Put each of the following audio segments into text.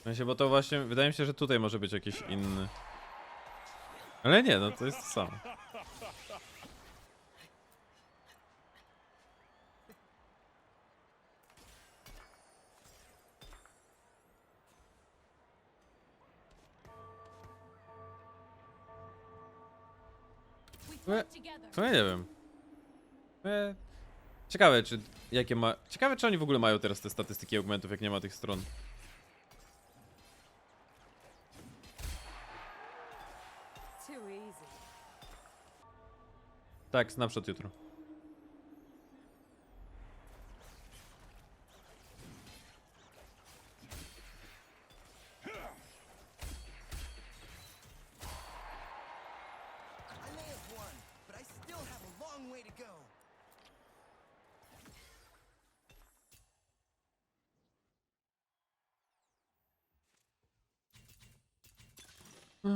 W sensie, bo to właśnie, wydaje mi się, że tutaj może być jakiś inny. Ale nie, no to jest to samo. To ja nie wiem. Ciekawe, czy jakie ma. Ciekawe, czy oni w ogóle mają teraz te statystyki augmentów, jak nie ma tych stron. Tak, snapshot jutro. I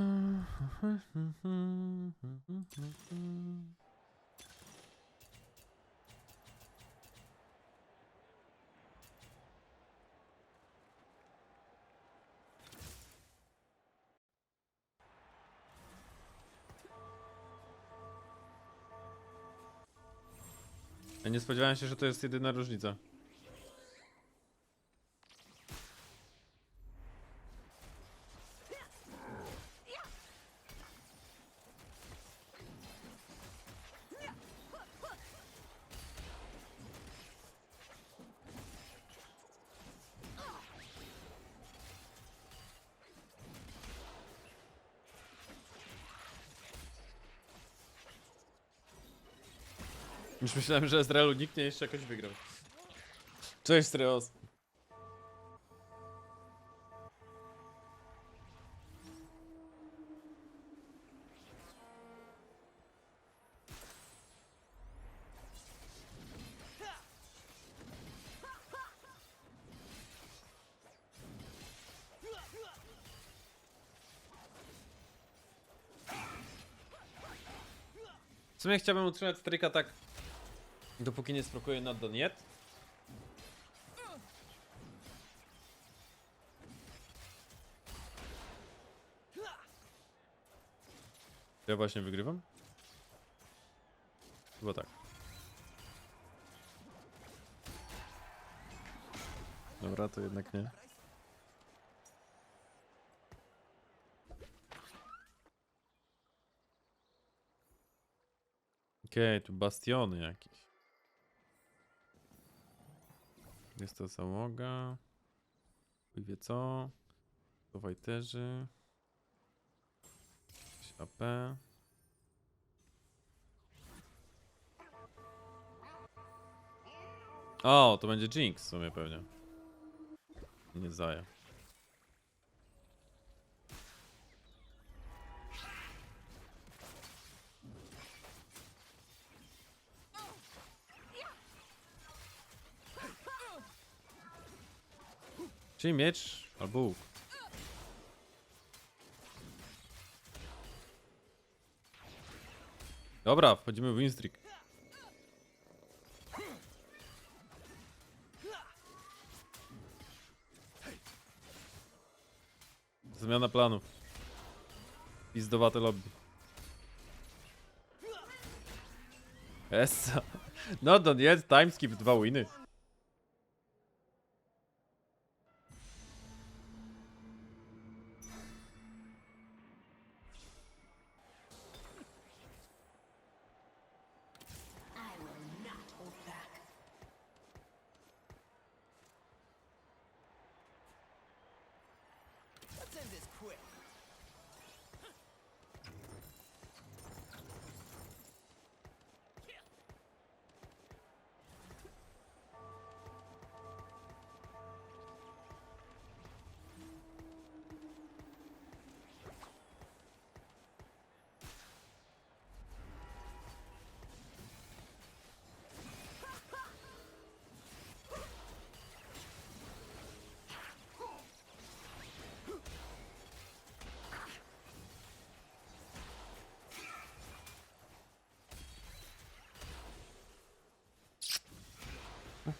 nie spodziewałem się, że to jest jedyna różnica. Już myślałem, że Ezrealu nikt nie jeszcze jakoś wygrał. Cześć, Streos. W sumie chciałbym utrzymać stryka tak, dopóki nie sprokuje na Doniet. Ja właśnie wygrywam? Chyba tak. Dobra, to jednak nie. Okej, tu bastiony jakieś. Jest to załoga. Chuj wie co. To wajterzy. AP. O, to będzie Jinx w sumie pewnie. Nie Zaja. Czyli miecz albo łuk. Dobra, wchodzimy w winstreak. Zmiana planów. Pizdowate lobby. Essa. No to nie, timeskip, dwa winy.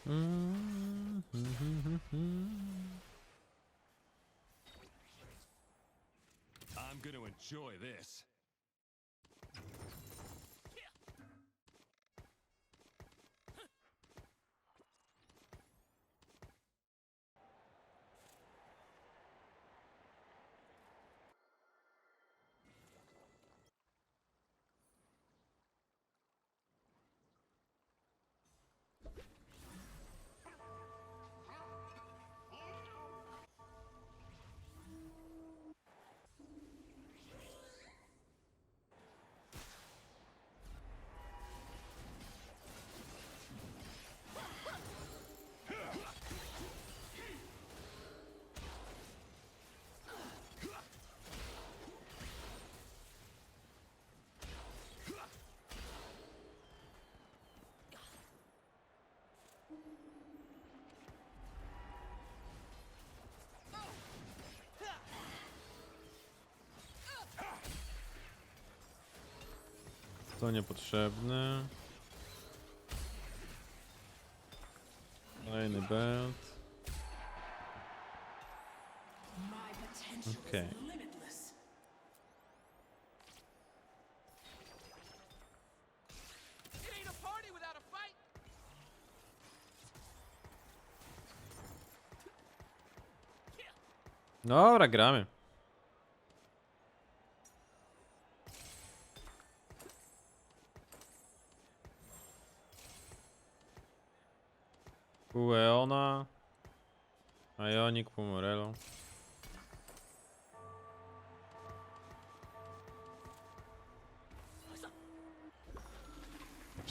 Mm-hmm. I'm going to enjoy this. To niepotrzebne. Kolejny belt. Okej. Fight. Dobra, gramy.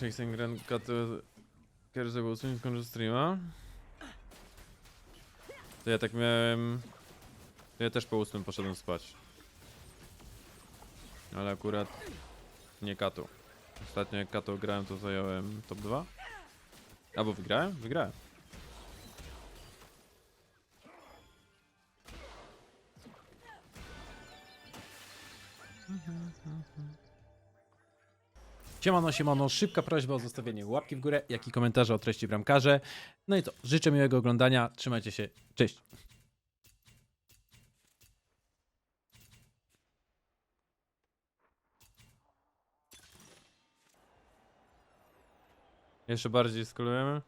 Chasing Grand Cut Kierzy Wilson skończył streama. To ja tak miałem... Ja też po ósmym poszedłem spać. Ale akurat nie Kato. Ostatnio jak Kato grałem to zająłem top 2. Albo wygrałem? Wygrałem. Siemano, siemano, szybka prośba o zostawienie łapki w górę, jak i komentarza o treści bramkarze. No i to, życzę miłego oglądania, trzymajcie się, cześć. Jeszcze bardziej skolujemy.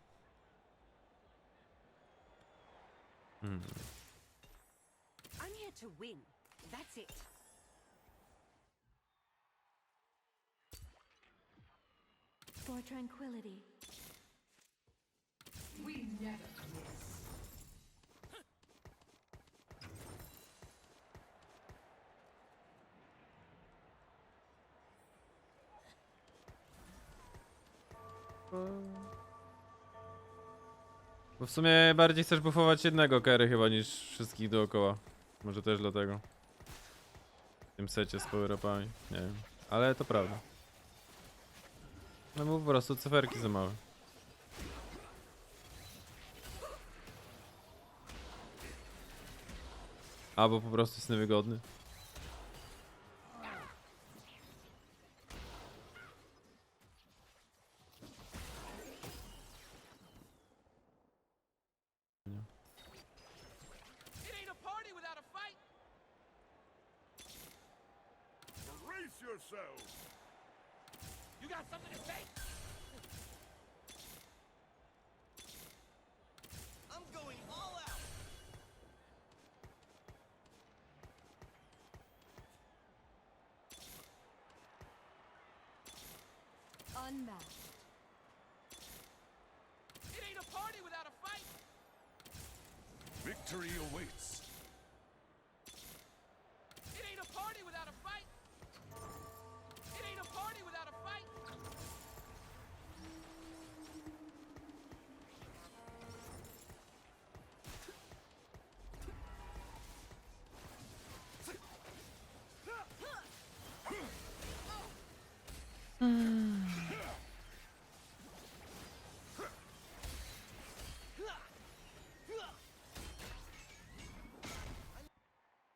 Hmm. I'm here to win. For tranquility. Bo w sumie bardziej chcesz buffować jednego Kery chyba niż wszystkich dookoła. Może też dlatego. W tym secie z power-upami. Nie wiem. Ale to prawda. No bo po prostu cyferki za małe. Albo po prostu jest niewygodny. Got something to say? I'm going all out. Unmatched. It ain't a party without a fight. Victory awaits.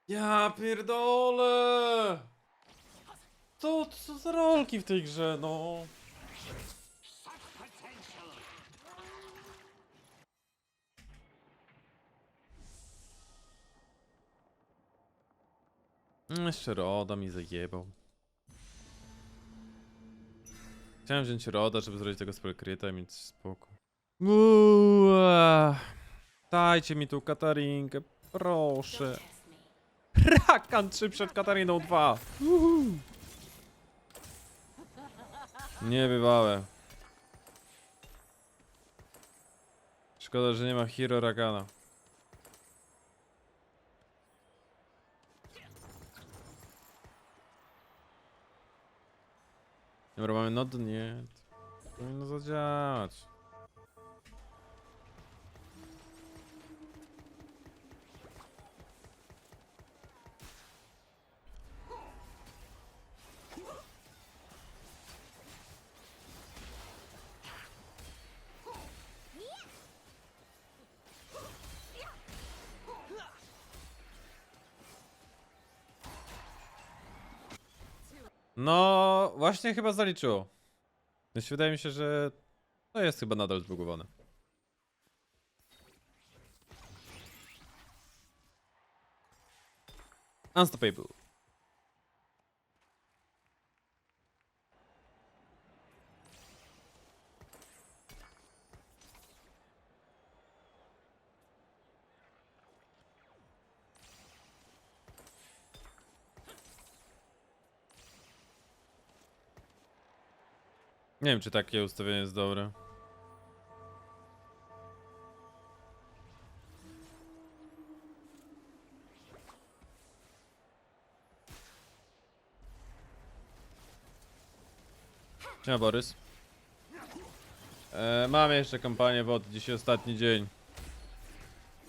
Ja pierdolę! To co za rolki w tej grze, no? Mm, Jeszcze Roda mi zajebał. Chciałem wziąć Roda, żeby zrobić tego spellcryta i mieć spokój. Uaa. Dajcie mi tu Katarinkę, proszę. Rakan 3 przed Katariną 2. Niebywałe. Szkoda, że nie ma Hiro Rakana. Dobra, mamy nod? Nie. Powinno zadziałać. No, właśnie chyba zaliczyło. Więc wydaje mi się, że to jest chyba nadal zbugowane. Unstoppable. Nie wiem, czy takie ustawienie jest dobre. Siema Borys. E, mam jeszcze kampanię WOD, dzisiaj ostatni dzień.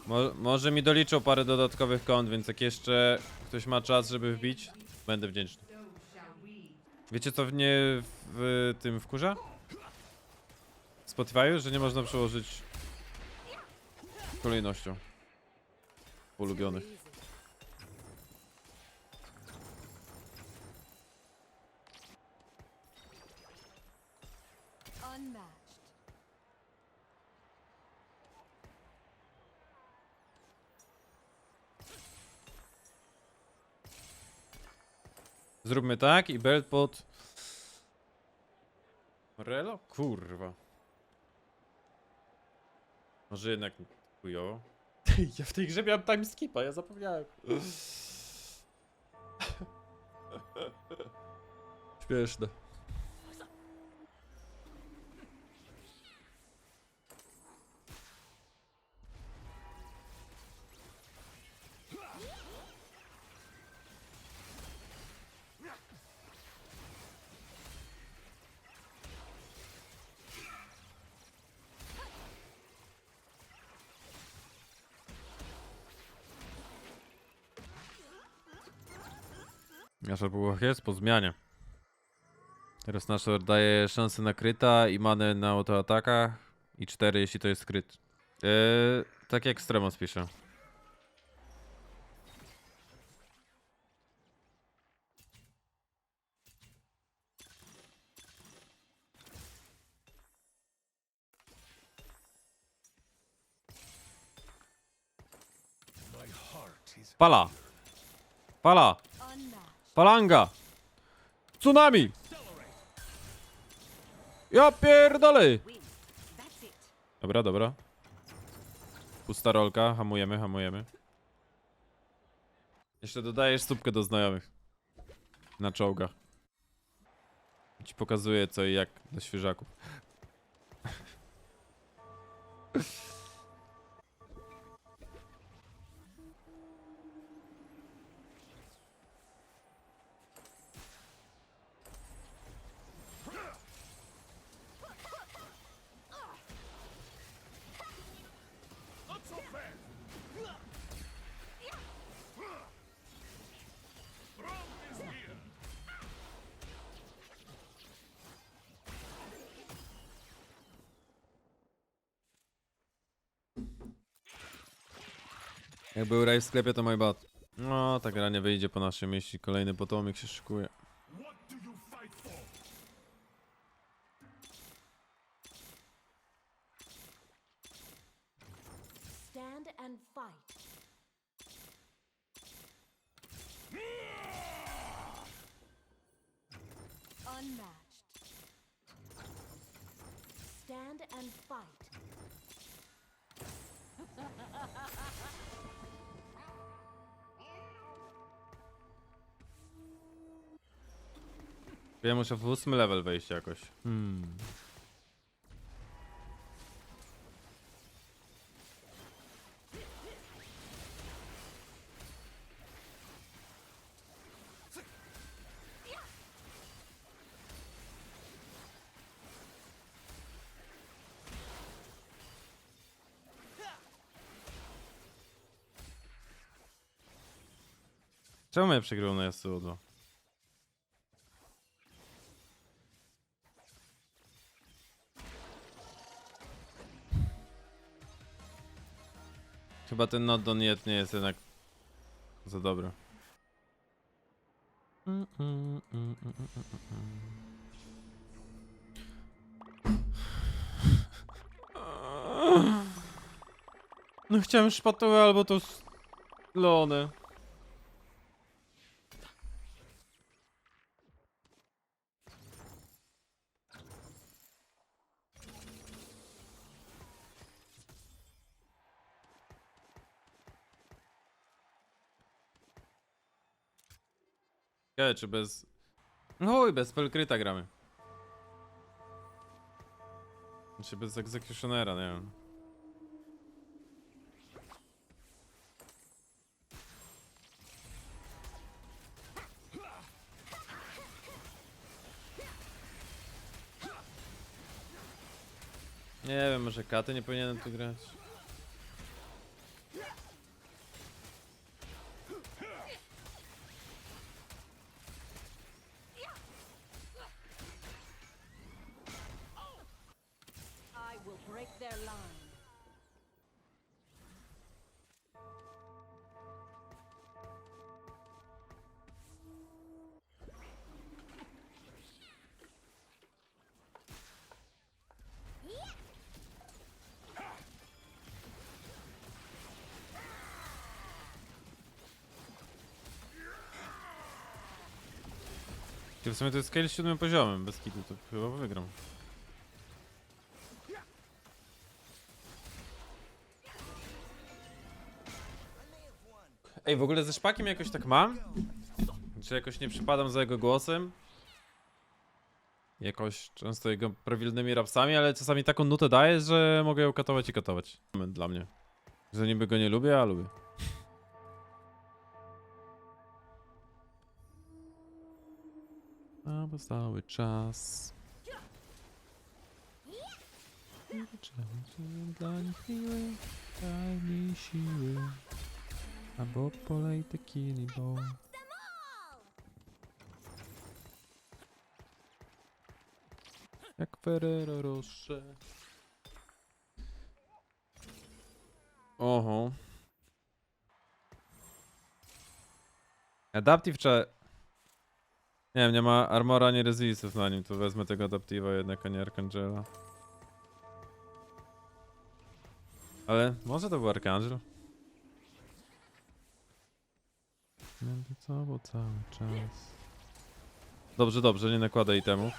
Mo może mi doliczą parę dodatkowych kont, więc jak jeszcze ktoś ma czas, żeby wbić, będę wdzięczny. Wiecie co mnie w tym wkurza? Spotify, że nie można przełożyć kolejnością ulubionych. Zróbmy tak i belt pod... Relo? Kurwa. Może jednak chujowo? ja w tej grze miałem time skipa, ja zapomniałem. Śmieszne. Jest po zmianie. Teraz nasza daje szansę na kryta i manę na autoatakach i 4 jeśli to jest kryt. Eee, tak jak Stremos pisze. Pala! Pala! Palanga! Tsunami! Ja pierdolę! Dobra, dobra. Pusta rolka, hamujemy, hamujemy. Jeszcze dodajesz stópkę do znajomych. Na czołgach. Ci pokazuję co i jak dla świeżaków. Jak był raj w sklepie, to my bad. No, tak gra nie wyjdzie po naszym mieści. Kolejny potomik się szykuje. Stand and fight. Unmatched. Stand and fight. Ja muszę w ósmy level wejść jakoś. Hmm. Czemu ja przegrał na Yasuo Chyba ten Nodon Jet nie jest jednak za dobry. No chciałem szpatowe albo to Lony. Ciekawe, czy bez... No i bez spellkryta gramy. Czy bez egzekutionera, nie wiem. Nie wiem, może katy nie powinienem tu grać. Ty w sumie to jest scale z siódmym poziomem, bez kitu, to chyba wygram. Ej, w ogóle ze szpakiem jakoś tak mam? Czy jakoś nie przypadam za jego głosem? Jakoś często jego prawilnymi rapsami, ale czasami taką nutę daje, że mogę ją katować i katować. Dla mnie. Że niby go nie lubię, a lubię. Albo cały czas. Dla nich chwilę, daj mi siły. Albo polej tequili, bo... Jak Ferrero Rocher. Oho. Adaptive. Nie wiem, nie ma armora ani resistów na nim, to wezmę tego Adaptiva jednak, a nie Arcangela. Ale może to był Archangel? Będę cały, cały czas. Dobrze, dobrze, nie nakładaj temu.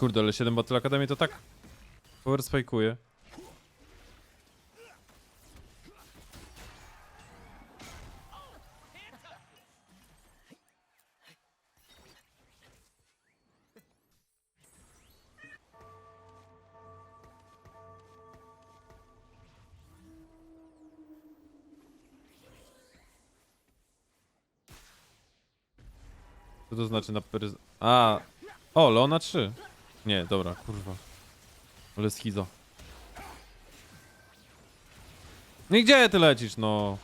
Kurde, ale 7 Battle Academy to tak power spike'uje. Co to znaczy na pery... A, o, Leona 3. Nie, dobra, kurwa. Ale schizo. No i gdzie ty lecisz, no?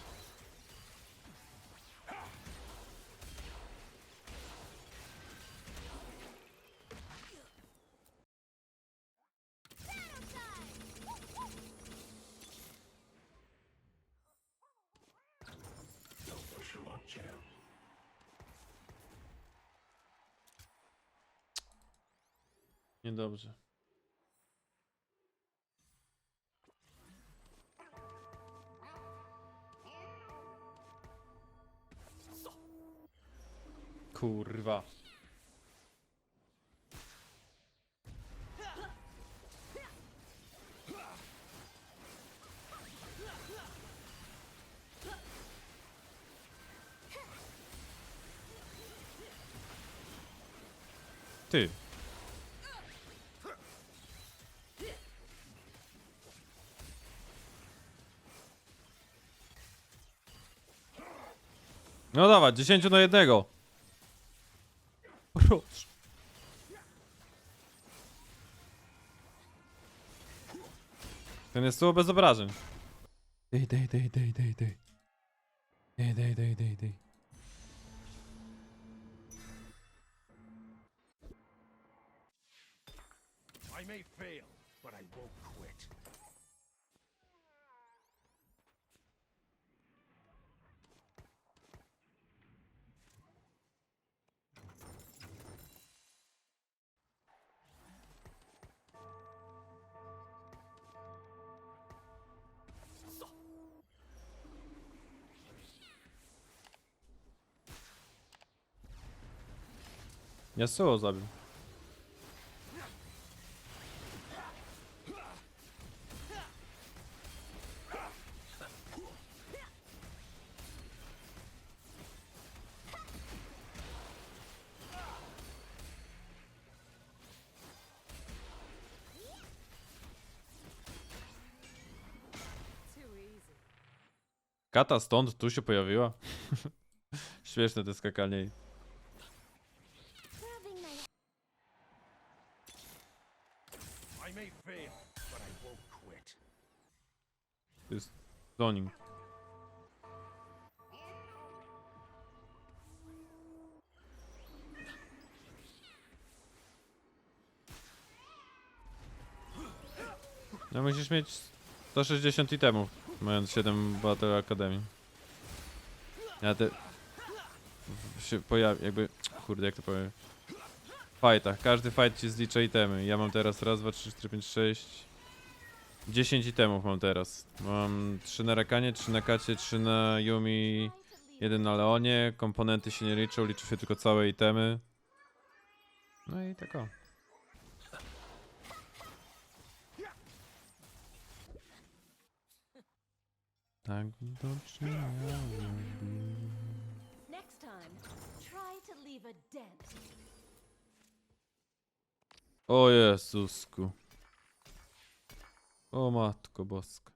Ty. No dawaj, 10 na jednego. Proszę. Ten jest tu bez obrażeń. Dej, dej, dej, dej, dej, dej. Dej, dej, dej, dej, dej. May fail, but I won't quit. Yasuo zabił. Too Kata stąd tu się pojawiła. Śmieszne te skakanie. To jest zoning. No musisz mieć 160 itemów, mając 7 Battle Academy. Ja te... się pojawi, jakby... Kurde, jak to powiem? W fightach, każdy fight ci zlicza itemy. Ja mam teraz raz, dwa, trzy, cztery, pięć, sześć... 10 itemów mam teraz. Mam 3 na Rakanie, 3 na Kacie, 3 na Yumi, jeden na Leonie. Komponenty się nie liczą, liczą się tylko całe itemy. No i tak o. Tak być. next time, try to leave a dent. O Jezusku. O Matko Boska.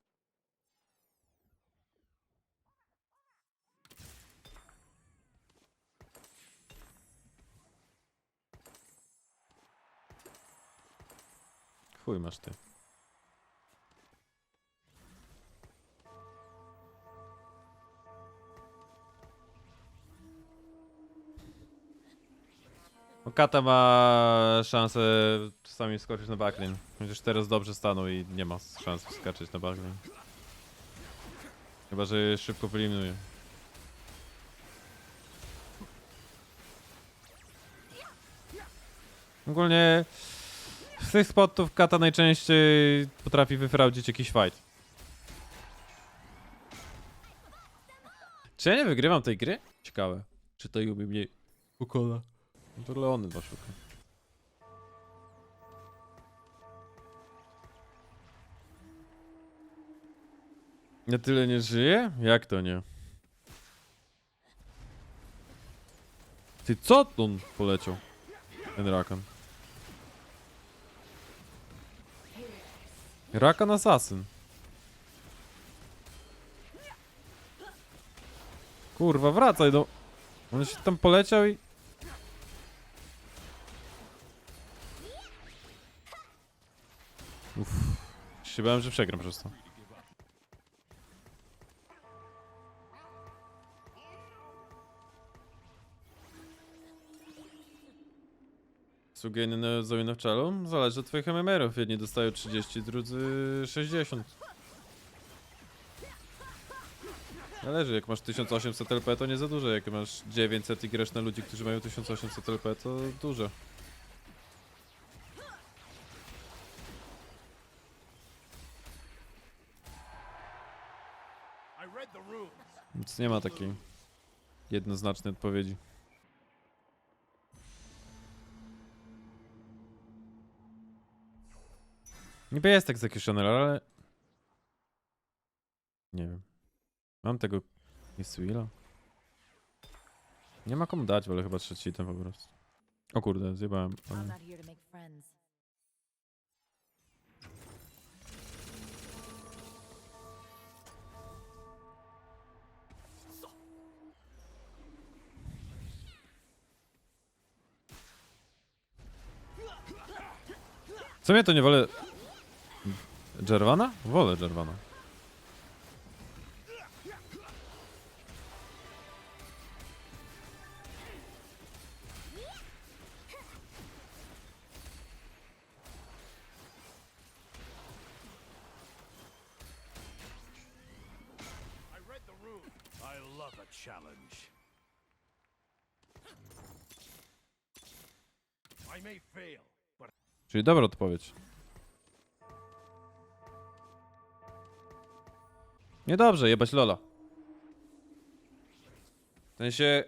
Chuj masz ty. No, Kata ma szansę czasami skoczyć na backlane. Chociaż teraz dobrze stanął i nie ma szans skaczeć na backlane. Chyba, że szybko wyeliminuje. Ogólnie z tych spotów Kata najczęściej potrafi wyfraudzić jakiś fight. Czy ja nie wygrywam tej gry? Ciekawe. Czy to Yumi mnie pokona? No to Leony dwa szuka. Tyle nie żyje? Jak to nie? Ty co on poleciał? Ten Rakan. Rakan Assassin. Kurwa, wracaj do... On się tam poleciał i... Się bałem, że przegram przez to. Sugieny na Zoe w czalu? Zależy od twoich MMR-ów. Jedni dostają 30, drudzy 60. Zależy, jak masz 1800 LP to nie za dużo, jak masz 900 i grasz na ludzi, którzy mają 1800 LP to dużo. Więc nie ma takiej jednoznacznej odpowiedzi. Niby jest tak Executioner, ale... Nie wiem. Mam tego... Jest Willa? Nie ma komu dać, ale chyba trzeci ten po prostu. O kurde, zjebałem. Ale... Co mnie to nie wolę... Jervana? Wolę Jervana. Czyli dobra odpowiedź. Niedobrze, jebać Lola. W sensie,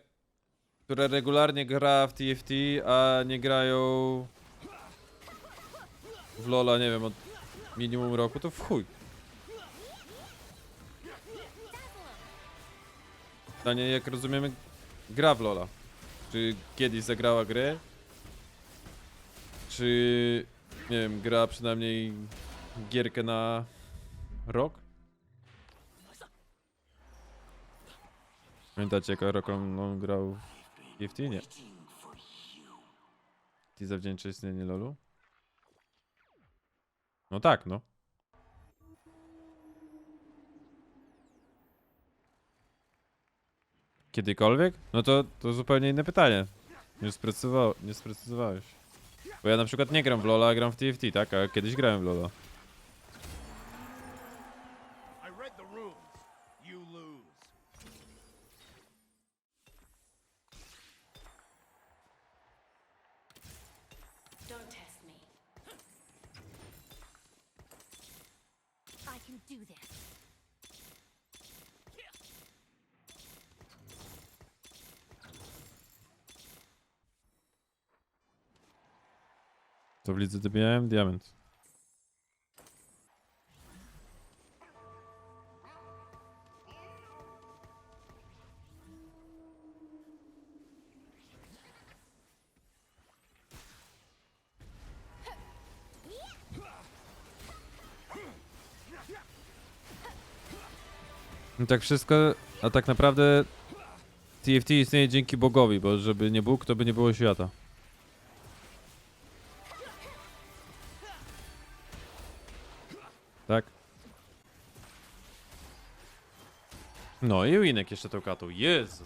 które regularnie gra w TFT, a nie grają w Lola, nie wiem, od minimum roku, to w chuj. Pytanie, jak rozumiemy, gra w Lola. Czy kiedyś zagrała grę? Czy, nie wiem, gra przynajmniej gierkę na rok? Pamiętacie, jak rok on, grał w TFT? Nie. Ty zawdzięczy istnienie LoLu? No tak, no. Kiedykolwiek? No to, to zupełnie inne pytanie. Nie, sprecyzował, nie sprecyzowałeś. Bo ja na przykład nie gram w LoL'a, a gram w TFT, tak? A kiedyś grałem w LoL'a. I can do this. To w lidze dobijałem diament. No tak wszystko, a tak naprawdę TFT istnieje dzięki Bogowi, bo żeby nie Bóg, to by nie było świata. No i Winek jeszcze tą katą. Jezu.